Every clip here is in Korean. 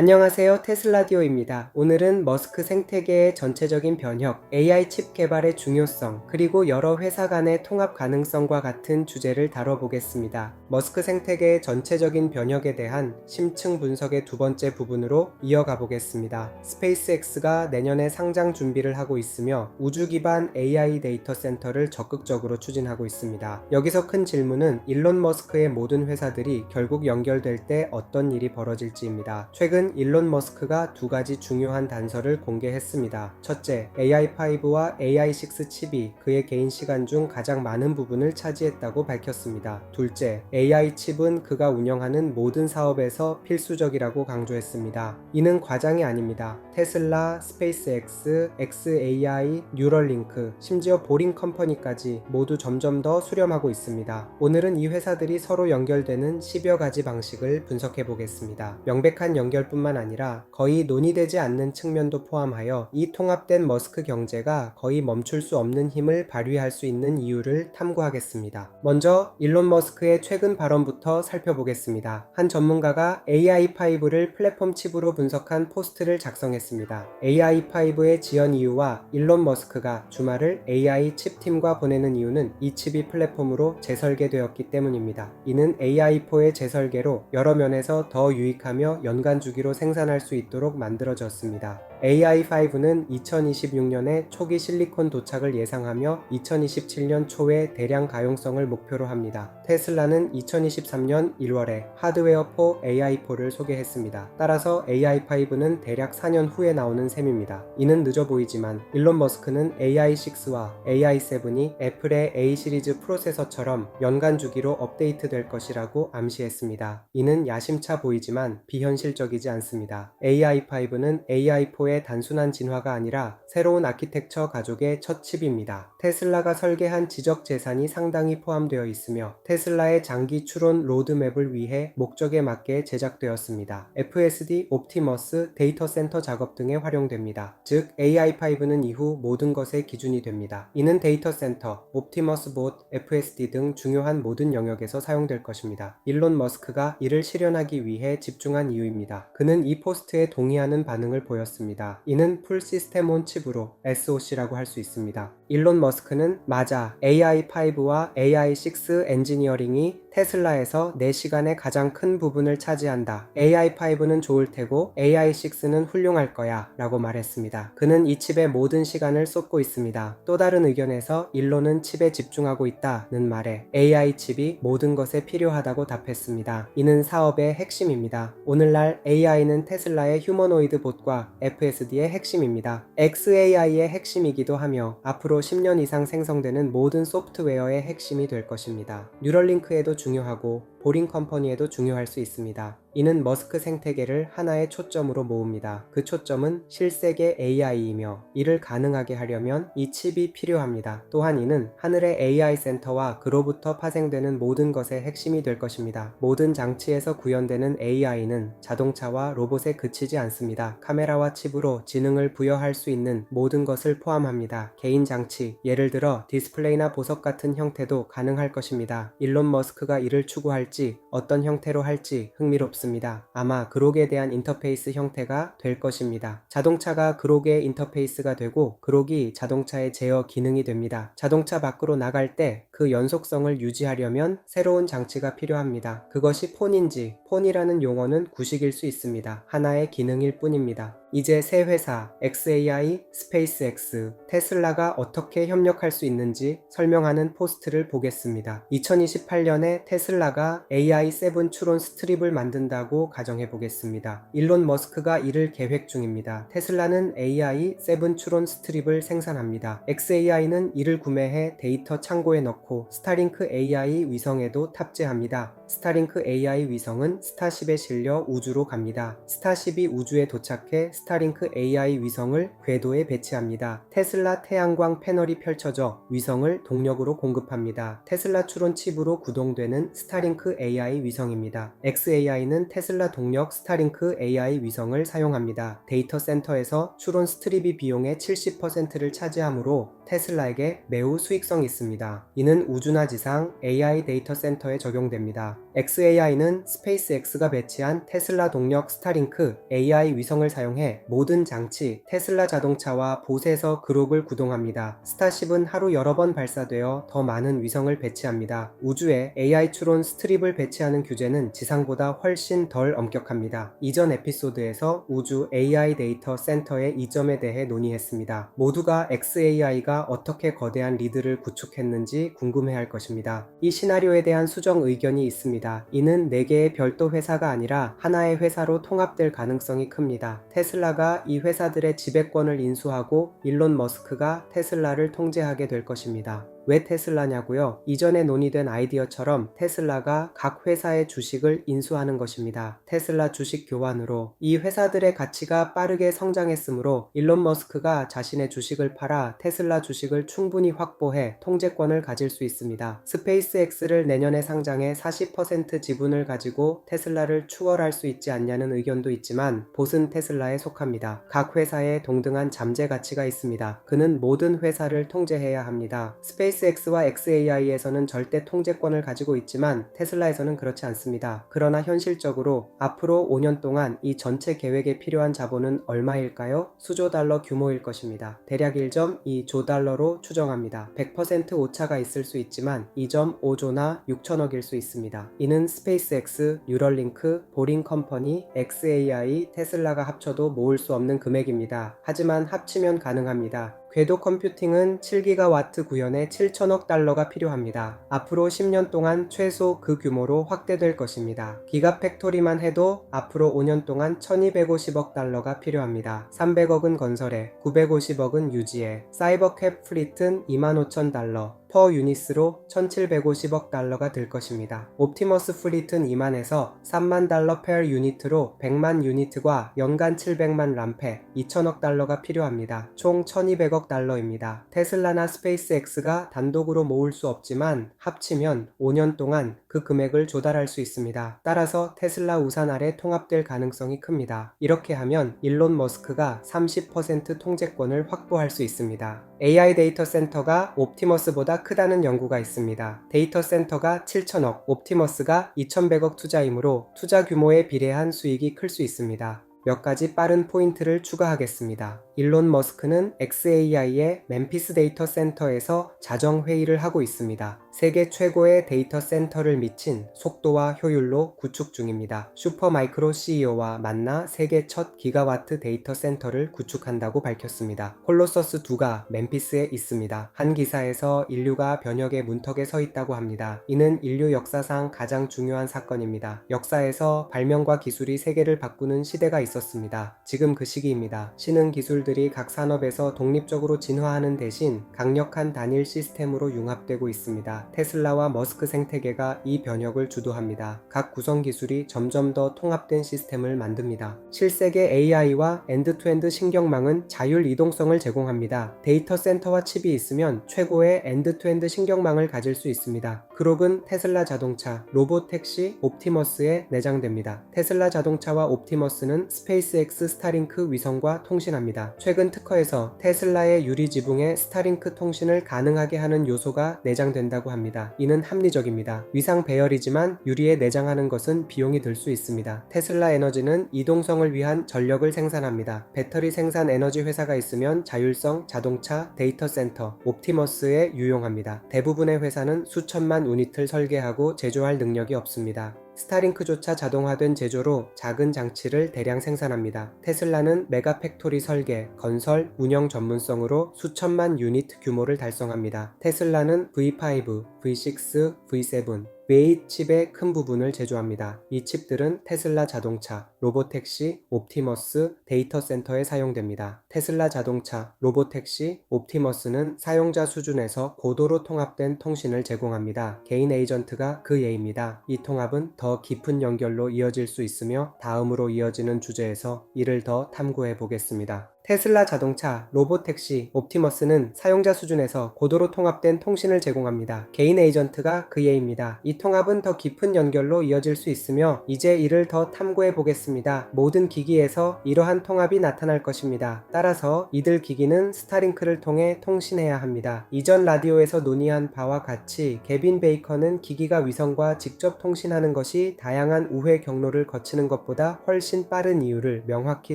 안녕하세요. 테슬라디오입니다. 오늘은 머스크 생태계의 전체적인 변혁, AI 칩 개발의 중요성, 그리고 여러 회사 간의 통합 가능성과 같은 주제를 다뤄보겠습니다. 머스크 생태계의 전체적인 변혁에 대한 심층 분석의 두 번째 부분으로 이어가 보겠습니다. 스페이스X가 내년에 상장 준비를 하고 있으며 우주 기반 AI 데이터 센터를 적극적으로 추진하고 있습니다. 여기서 큰 질문은 일론 머스크의 모든 회사들이 결국 연결될 때 어떤 일이 벌어질지입니다. 최근 일론 머스크가 두 가지 중요한 단서를 공개했습니다. 첫째, AI5와 AI6 칩이 그의 개인 시간 중 가장 많은 부분을 차지했다고 밝혔습니다. 둘째, AI 칩은 그가 운영하는 모든 사업에서 필수적이라고 강조했습니다. 이는 과장이 아닙니다. 테슬라, 스페이스X, XAI, 뉴럴링크, 심지어 보링 컴퍼니까지 모두 점점 더 수렴하고 있습니다. 오늘은 이 회사들이 서로 연결되는 10여 가지 방식을 분석해 보겠습니다. 명백한 연결 뿐만 아니라 거의 논의되지 않는 측면도 포함하여 이 통합된 머스크 경제가 거의 멈출 수 없는 힘을 발휘할 수 있는 이유를 탐구하겠습니다. 먼저 일론 머스크의 최근 발언부터 살펴보겠습니다. 한 전문가가 AI5를 플랫폼 칩으로 분석한 포스트를 작성했습니다. AI5의 지연 이유와 일론 머스크가 주말을 AI 칩팀과 보내는 이유는 이 칩이 플랫폼으로 재설계되었기 때문입니다. 이는 AI4의 재설계로 여러 면에서 더 유익하며 연간 주기 로 생산할 수 있도록 만들어졌습니다. AI5는 2026년에 초기 실리콘 도착을 예상하며 2027년 초에 대량 가용성을 목표로 합니다. 테슬라는 2023년 1월에 하드웨어 4 AI4를 소개했습니다. 따라서 AI5는 대략 4년 후에 나오는 셈입니다. 이는 늦어 보이지만 일론 머스크는 AI6와 AI7이 애플의 A 시리즈 프로세서처럼 연간 주기로 업데이트 될 것이라고 암시했습니다. 이는 야심차 보이지만 비현실적이지 않습니다. AI5는 AI4의 단순한 진화가 아니라 새로운 아키텍처 가족의 첫 칩입니다. 테슬라가 설계한 지적 재산이 상당히 포함되어 있으며 테슬라의 장기 추론 로드맵을 위해 목적에 맞게 제작되었습니다. FSD, 옵티머스, 데이터 센터 작업 등에 활용됩니다. 즉 AI5는 이후 모든 것의 기준이 됩니다. 이는 데이터 센터, 옵티머스 봇, FSD 등 중요한 모든 영역에서 사용될 것입니다. 일론 머스크가 이를 실현하기 위해 집중한 이유입니다. 그는 이 포스트에 동의하는 반응을 보였습니다. 이는 풀 시스템 온 칩으로 SOC라고 할 수 있습니다. 일론 머스크는 맞아 AI5와 AI6 엔지니어링이 테슬라에서 내 시간의 가장 큰 부분을 차지한다. AI5는 좋을 테고 AI6는 훌륭할 거야. 라고 말했습니다. 그는 이 칩에 모든 시간을 쏟고 있습니다. 또 다른 의견에서 일론은 칩에 집중하고 있다는 말에 AI 칩이 모든 것에 필요하다고 답했습니다. 이는 사업의 핵심입니다. 오늘날 AI는 테슬라의 휴머노이드 봇과 FSD의 핵심입니다. XAI의 핵심이기도 하며 앞으로 10년 이상 생성되는 모든 소프트웨어의 핵심이 될 것입니다. 뉴럴링크에도 중요하고 보링 컴퍼니에도 중요할 수 있습니다. 이는 머스크 생태계를 하나의 초점으로 모읍니다. 그 초점은 실세계 AI이며 이를 가능하게 하려면 이 칩이 필요합니다. 또한 이는 하늘의 AI 센터와 그로부터 파생되는 모든 것의 핵심이 될 것입니다. 모든 장치에서 구현되는 AI는 자동차와 로봇에 그치지 않습니다. 카메라와 칩으로 지능을 부여할 수 있는 모든 것을 포함합니다. 개인 장치, 예를 들어 디스플레이나 보석 같은 형태도 가능할 것입니다. 일론 머스크가 이를 추구할 지 어떤 형태로 할지 흥미롭습니다. 아마 그록에 대한 인터페이스 형태가 될 것입니다. 자동차가 그록의 인터페이스가 되고 그록이 자동차의 제어 기능이 됩니다. 자동차 밖으로 나갈 때 그 연속성을 유지하려면 새로운 장치가 필요합니다. 그것이 폰인지 폰이라는 용어는 구식일 수 있습니다. 하나의 기능일 뿐입니다. 이제 새 회사 XAI, 스페이스X, 테슬라가 어떻게 협력할 수 있는지 설명하는 포스트를 보겠습니다. 2028년에 테슬라가 AI7 추론 스트립을 만든다고 가정해 보겠습니다. 일론 머스크가 이를 계획 중입니다. 테슬라는 AI7 추론 스트립을 생산합니다. XAI는 이를 구매해 데이터 창고에 넣고 스타링크 AI 위성에도 탑재합니다. 스타링크 AI 위성은 스타쉽에 실려 우주로 갑니다. 스타쉽이 우주에 도착해 스타링크 AI 위성을 궤도에 배치합니다. 테슬라 태양광 패널이 펼쳐져 위성을 동력으로 공급합니다. 테슬라 추론 칩으로 구동되는 스타링크 AI 위성입니다. XAI는 테슬라 동력 스타링크 AI 위성을 사용합니다. 데이터 센터에서 추론 스트립이 비용의 70%를 차지하므로 테슬라에게 매우 수익성이 있습니다. 이는 우주나 지상 AI 데이터 센터에 적용됩니다. XAI는 스페이스X가 배치한 테슬라 동력 스타링크 AI 위성을 사용해 모든 장치 테슬라 자동차와 봇에서 그룹을 구동합니다. 스타쉽은 하루 여러 번 발사되어 더 많은 위성을 배치합니다. 우주에 AI 추론 스트립을 배치하는 규제는 지상보다 훨씬 덜 엄격합니다. 이전 에피소드에서 우주 AI 데이터 센터의 이점에 대해 논의했습니다. 모두가 XAI가 어떻게 거대한 리드를 구축했는지 궁금해할 것입니다. 이 시나리오에 대한 수정 의견이 있습니다. 이는 4개의 별도 회사가 아니라 하나의 회사로 통합될 가능성이 큽니다. 테슬라가 이 회사들의 지배권을 인수하고 일론 머스크가 테슬라를 통제하게 될 것입니다. 왜 테슬라냐고요? 이전에 논의된 아이디어처럼 테슬라가 각 회사의 주식을 인수하는 것입니다. 테슬라 주식 교환으로 이 회사들의 가치가 빠르게 성장했으므로 일론 머스크가 자신의 주식을 팔아 테슬라 주식을 충분히 확보해 통제권을 가질 수 있습니다. 스페이스X를 내년에 상장해 40% 지분을 가지고 테슬라를 추월할 수 있지 않냐는 의견도 있지만 봇은 테슬라에 속합니다. 각 회사에 동등한 잠재 가치가 있습니다. 그는 모든 회사를 통제해야 합니다. 스페이스 X와 XAI에서는 절대 통제권을 가지고 있지만 테슬라에서는 그렇지 않습니다. 그러나 현실적으로 앞으로 5년 동안 이 전체 계획에 필요한 자본은 얼마일까요? 수조 달러 규모일 것입니다. 대략 1.2조 달러로 추정합니다. 100% 오차가 있을 수 있지만 2.5조나 6천억일 수 있습니다. 이는 스페이스X, 뉴럴링크, 보링 컴퍼니, XAI, 테슬라가 합쳐도 모을 수 없는 금액입니다. 하지만 합치면 가능합니다. 궤도 컴퓨팅은 7기가와트 구현에 7천억 달러가 필요합니다. 앞으로 10년 동안 최소 그 규모로 확대될 것입니다. 기가 팩토리만 해도 앞으로 5년 동안 1250억 달러가 필요합니다. 300억은 건설에, 950억은 유지에, 사이버캡 플릿은 25,000 달러, 퍼 유닛으로 1750억 달러가 들 것입니다. 옵티머스 플릿은 2만에서 3만 달러 per 유닛으로 100만 유닛과 연간 700만 람페 2천억 달러가 필요합니다. 총 1200억 달러입니다. 테슬라나 스페이스X가 단독으로 모을 수 없지만 합치면 5년 동안 그 금액을 조달할 수 있습니다. 따라서 테슬라 우산 아래 통합될 가능성이 큽니다. 이렇게 하면 일론 머스크가 30% 통제권을 확보할 수 있습니다. AI 데이터 센터가 옵티머스보다 크다는 연구가 있습니다. 데이터 센터가 7천억, 옵티머스가 2100억 투자이므로 투자 규모에 비례한 수익이 클 수 있습니다. 몇 가지 빠른 포인트를 추가하겠습니다. 일론 머스크는 XAI의 멤피스 데이터 센터에서 자정 회의를 하고 있습니다. 세계 최고의 데이터 센터를 미친 속도와 효율로 구축 중입니다. 슈퍼마이크로 CEO와 만나 세계 첫 기가와트 데이터 센터를 구축한다고 밝혔습니다. 콜로서스 2가 멤피스에 있습니다. 한 기사에서 인류가 변혁의 문턱에 서 있다고 합니다. 이는 인류 역사상 가장 중요한 사건입니다. 역사에서 발명과 기술이 세계를 바꾸는 시대가 있었습니다. 지금 그 시기입니다. 신흥 기술 들이 각 산업에서 독립적으로 진화하는 대신 강력한 단일 시스템으로 융합되고 있습니다. 테슬라와 머스크 생태계가 이 변혁을 주도합니다. 각 구성 기술이 점점 더 통합된 시스템을 만듭니다. 실세계 AI와 엔드투엔드 신경망은 자율 이동성을 제공합니다. 데이터 센터와 칩이 있으면 최고의 엔드투엔드 신경망을 가질 수 있습니다. 그룹은 테슬라 자동차, 로봇 택시, 옵티머스에 내장됩니다. 테슬라 자동차와 옵티머스는 스페이스X 스타링크 위성과 통신합 최근 특허에서 테슬라의 유리 지붕에 스타링크 통신을 가능하게 하는 요소가 내장된다고 합니다. 이는 합리적입니다. 위상 배열이지만 유리에 내장하는 것은 비용이 들 수 있습니다. 테슬라 에너지는 이동성을 위한 전력을 생산합니다. 배터리 생산 에너지 회사가 있으면 자율성, 자동차, 데이터 센터, 옵티머스에 유용합니다. 대부분의 회사는 수천만 유닛을 설계하고 제조할 능력이 없습니다. 스타링크조차 자동화된 제조로 작은 장치를 대량 생산합니다. 테슬라는 메가 팩토리 설계, 건설, 운영 전문성으로 수천만 유닛 규모를 달성합니다. 테슬라는 V5, V6, V7, 웨이 칩의 큰 부분을 제조합니다. 이 칩들은 테슬라 자동차, 로보택시, 옵티머스, 데이터 센터에 사용됩니다. 테슬라 자동차, 로보택시, 옵티머스는 사용자 수준에서 고도로 통합된 통신을 제공합니다. 개인 에이전트가 그 예입니다. 이 통합은 더 깊은 연결로 이어질 수 있으며 다음으로 이어지는 주제에서 이를 더 탐구해 보겠습니다. 테슬라 자동차, 로보택시, 옵티머스는 사용자 수준에서 고도로 통합된 통신을 제공합니다. 개인 에이전트가 그 예입니다. 이 통합은 더 깊은 연결로 이어질 수 있으며 이제 이를 더 탐구해 보겠습니다. 모든 기기에서 이러한 통합이 나타날 것입니다. 따라서 이들 기기는 스타링크를 통해 통신해야 합니다. 이전 라디오에서 논의한 바와 같이 개빈 베이커는 기기가 위성과 직접 통신하는 것이 다양한 우회 경로를 거치는 것보다 훨씬 빠른 이유를 명확히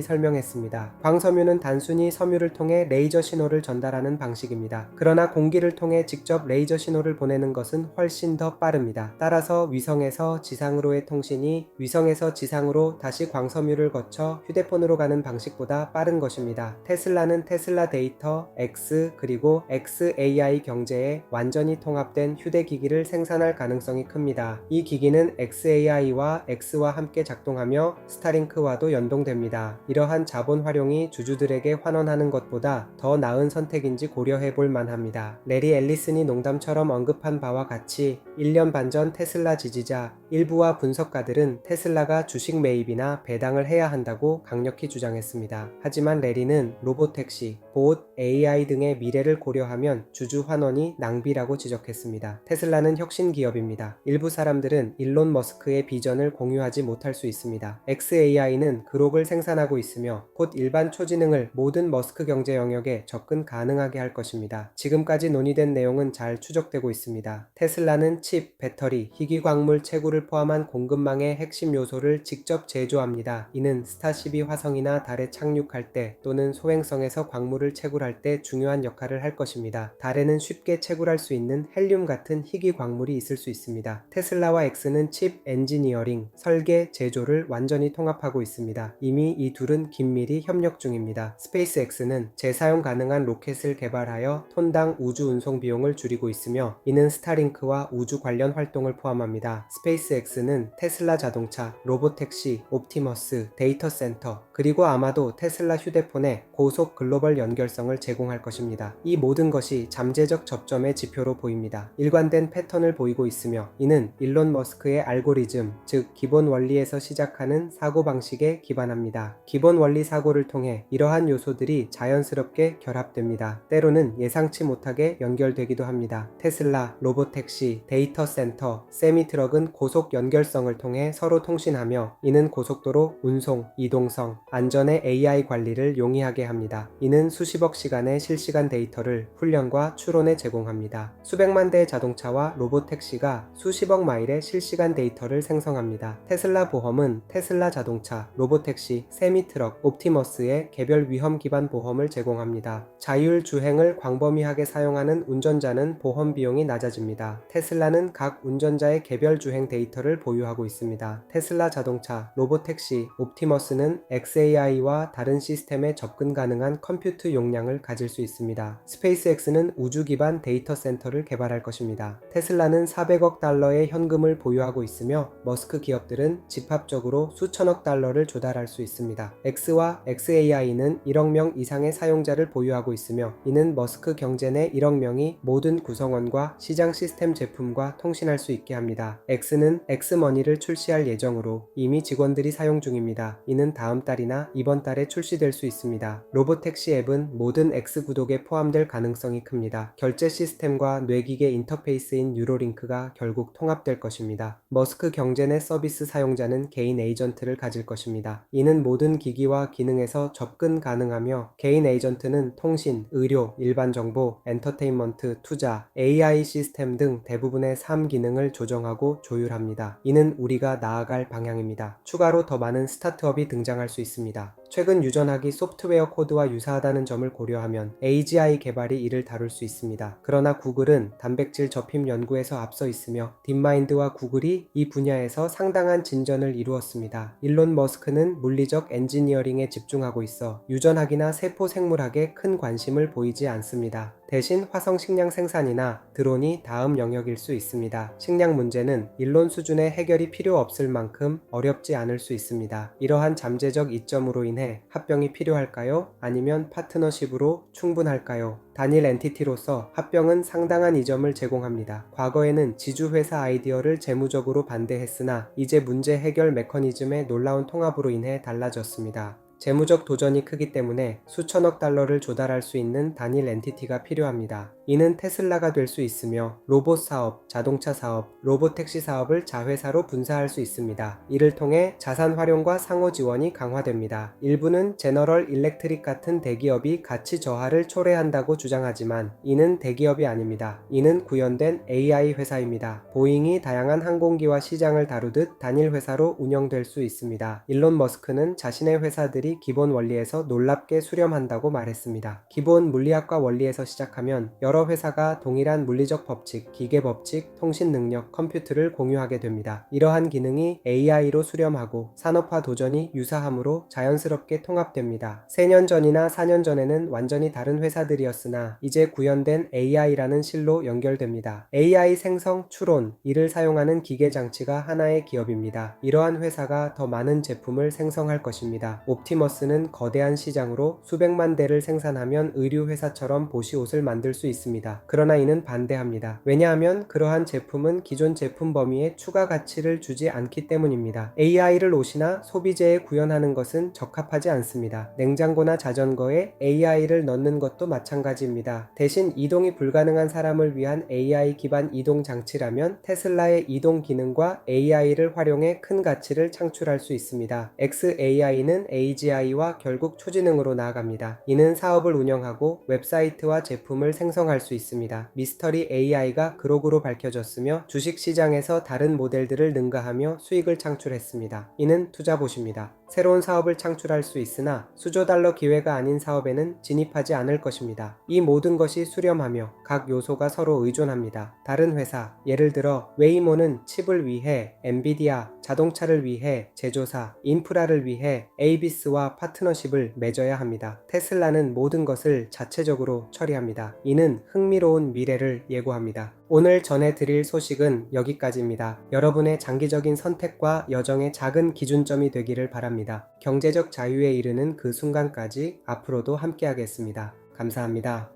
설명했습니다. 광섬유는 단순히 섬유를 통해 레이저 신호를 전달하는 방식입니다. 그러나 공기를 통해 직접 레이저 신호를 보내는 것은 훨씬 더 빠릅니다. 따라서 위성에서 지상으로의 통신이 위성에서 지상으로 다시 광섬유를 거쳐 휴대폰으로 가는 방식보다 빠른 것입니다. 테슬라는 테슬라 데이터 X 그리고 XAI 경제에 완전히 통합된 휴대기기를 생산할 가능성이 큽니다. 이 기기는 XAI와 X와 함께 작동하며 스타링크와도 연동됩니다. 이러한 자본 활용이 주주들 에게 환원하는 것보다 더 나은 선택인지 고려해 볼 만합니다. 레리 앨리슨이 농담처럼 언급한 바와 같이 1년 반 전 테슬라 지지자 일부와 분석가들은 테슬라가 주식 매입이나 배당을 해야 한다고 강력히 주장했습니다. 하지만 레리는 로보택시, 보옷, AI 등의 미래를 고려하면 주주 환원이 낭비라고 지적했습니다. 테슬라는 혁신 기업입니다. 일부 사람들은 일론 머스크의 비전을 공유하지 못할 수 있습니다. XAI는 그록을 생산하고 있으며 곧 일반 초지능을 모든 머스크 경제 영역에 접근 가능하게 할 것입니다. 지금까지 논의된 내용은 잘 추적되고 있습니다. 테슬라는 칩, 배터리, 희귀 광물 채굴을 포함한 공급망의 핵심 요소를 직접 제조합니다. 이는 스타12 화성이나 달에 착륙할 때 또는 소행성에서 광물을 채굴할 때 중요한 역할을 할 것입니다. 달에는 쉽게 채굴할 수 있는 헬륨 같은 희귀 광물이 있을 수 있습니다. 테슬라와 엑스는 칩 엔지니어링, 설계, 제조를 완전히 통합하고 있습니다. 이미 이 둘은 긴밀히 협력 중입니다. 스페이스 X는 재사용 가능한 로켓을 개발하여 톤당 우주 운송 비용을 줄이고 있으며 이는 스타링크와 우주 관련 활동을 포함합니다. 스페이스 X는 테슬라 자동차, 로보택시, 옵티머스, 데이터 센터, 그리고 아마도 테슬라 휴대폰에 고속 글로벌 연결성을 제공할 것입니다. 이 모든 것이 잠재적 접점의 지표로 보입니다. 일관된 패턴을 보이고 있으며 이는 일론 머스크의 알고리즘, 즉 기본 원리에서 시작하는 사고방식에 기반합니다. 기본 원리 사고를 통해 이러한 요소들이 자연스럽게 결합됩니다. 때로는 예상치 못하게 연결되기도 합니다. 테슬라, 로보택시, 데이터 센터, 세미트럭은 고속 연결성을 통해 서로 통신하며 이는 고속도로, 운송, 이동성, 안전의 AI 관리를 용이하게 합니다. 이는 수십억 시간의 실시간 데이터를 훈련과 추론에 제공합니다. 수백만 대의 자동차와 로보택시가 수십억 마일의 실시간 데이터를 생성합니다. 테슬라 보험은 테슬라 자동차, 로보택시, 세미 트럭, 옵티머스의 개별 위험 기반 보험을 제공합니다. 자율 주행을 광범위하게 사용하는 운전자는 보험 비용이 낮아집니다. 테슬라는 각 운전자의 개별 주행 데이터 를 보유하고 있습니다. 테슬라 자동차, 로보택시, 옵티머스는 XAI와 다른 시스템에 접근 가능한 컴퓨트 용량을 가질 수 있습니다. 스페이스X는 우주 기반 데이터 센터를 개발할 것입니다. 테슬라는 400억 달러의 현금을 보유하고 있으며 머스크 기업들은 집합적으로 수천억 달러를 조달할 수 있습니다. X와 XAI는 1억 명 이상의 사용자를 보유하고 있으며 이는 머스크 경제 내 1억 명이 모든 구성원과 시장 시스템 제품과 통신할 수 있게 합니다. X는 X머니를 출시할 예정으로 이미 직원들이 사용 중입니다. 이는 다음 달이나 이번 달에 출시될 수 있습니다. 로보택시 앱은 모든 X 구독에 포함될 가능성이 큽니다. 결제 시스템과 뇌기계 인터페이스인 뉴로링크가 결국 통합될 것입니다. 머스크 경제 내 서비스 사용자는 개인 에이전트를 가질 것입니다. 이는 모든 기기와 기능에서 접근 가능하며 개인 에이전트는 통신, 의료, 일반 정보, 엔터테인먼트, 투자, AI 시스템 등 대부분의 삶 기능을 조정하고 조율합니다. 이는 우리가 나아갈 방향입니다. 추가로 더 많은 스타트업이 등장할 수 있습니다. 최근 유전하기 소프트웨어 코드와 유사하다는 점을 고려하면 AGI 개발이 이를 다룰 수 있습니다. 그러나 구글은 단백질 접힘 연구에서 앞서 있으며 딥마인드와 구글이 이 분야에서 상당한 진전을 이루었습니다. 일론 머스크는 물리적 엔지니어링에 집중하고 있어 유전학이나 세포 생물학에 큰 관심을 보이지 않습니다. 대신 화성 식량 생산이나 드론이 다음 영역일 수 있습니다. 식량 문제는 일론 수준의 해결이 필요 없을 만큼 어렵지 않을 수 있습니다. 이러한 잠재적 이점으로 인해 합병이 필요할까요? 아니면 파트너십으로 충분할까요? 단일 엔티티로서 합병은 상당한 이점을 제공합니다. 과거에는 지주회사 아이디어를 재무적으로 반대했으나 이제 문제 해결 메커니즘의 놀라운 통합으로 인해 달라졌습니다. 재무적 도전이 크기 때문에 수천억 달러를 조달할 수 있는 단일 엔티티가 필요합니다. 이는 테슬라가 될 수 있으며 로봇 사업, 자동차 사업, 로봇 택시 사업을 자회사로 분사할 수 있습니다. 이를 통해 자산 활용과 상호 지원이 강화됩니다. 일부는 제너럴 일렉트릭 같은 대기업이 가치 저하를 초래한다고 주장하지만 이는 대기업이 아닙니다. 이는 구현된 AI 회사입니다. 보잉이 다양한 항공기와 시장을 다루듯 단일 회사로 운영될 수 있습니다. 일론 머스크는 자신의 회사들이 기본 원리에서 놀랍게 수렴한다고 말했습니다. 기본 물리학과 원리에서 시작하면 여러 회사가 동일한 물리적 법칙, 기계 법칙, 통신 능력, 컴퓨터를 공유하게 됩니다. 이러한 기능이 AI로 수렴하고 산업화 도전이 유사하므로 자연스럽게 통합됩니다. 3년 전이나 4년 전에는 완전히 다른 회사들이었으나 이제 구현된 AI라는 실로 연결됩니다. AI 생성, 추론, 이를 사용하는 기계 장치가 하나의 기업입니다. 이러한 회사가 더 많은 제품을 생성할 것입니다. 옵티머스는 거대한 시장으로 수백만 대를 생산하면 의류 회사처럼 보시 옷을 만들 수 있습니다. 그러나 이는 반대합니다. 왜냐하면 그러한 제품은 기존 제품 범위에 추가 가치를 주지 않기 때문입니다. AI를 옷이나 소비재에 구현하는 것은 적합하지 않습니다. 냉장고나 자전거에 AI를 넣는 것도 마찬가지입니다. 대신 이동이 불가능한 사람을 위한 AI 기반 이동 장치라면 테슬라의 이동 기능과 AI를 활용해 큰 가치를 창출할 수 있습니다. XAI는 AGI와 결국 초지능으로 나아갑니다. 이는 사업을 운영하고 웹사이트와 제품을 생성할 수 있습니다. 미스터리 AI가 그록으로 밝혀졌으며 주식 시장에서 다른 모델들을 능가하며 수익을 창출했습니다. 이는 투자봇입니다. 새로운 사업을 창출할 수 있으나 수조 달러 기회가 아닌 사업에는 진입하지 않을 것입니다. 이 모든 것이 수렴하며 각 요소가 서로 의존합니다. 다른 회사, 예를 들어 웨이모는 칩을 위해 엔비디아, 자동차를 위해 제조사, 인프라를 위해 에이비스와 파트너십을 맺어야 합니다. 테슬라는 모든 것을 자체적으로 처리합니다. 이는 흥미로운 미래를 예고합니다. 오늘 전해드릴 소식은 여기까지입니다. 여러분의 장기적인 선택과 여정의 작은 기준점이 되기를 바랍니다. 경제적 자유에 이르는 그 순간까지 앞으로도 함께하겠습니다. 감사합니다.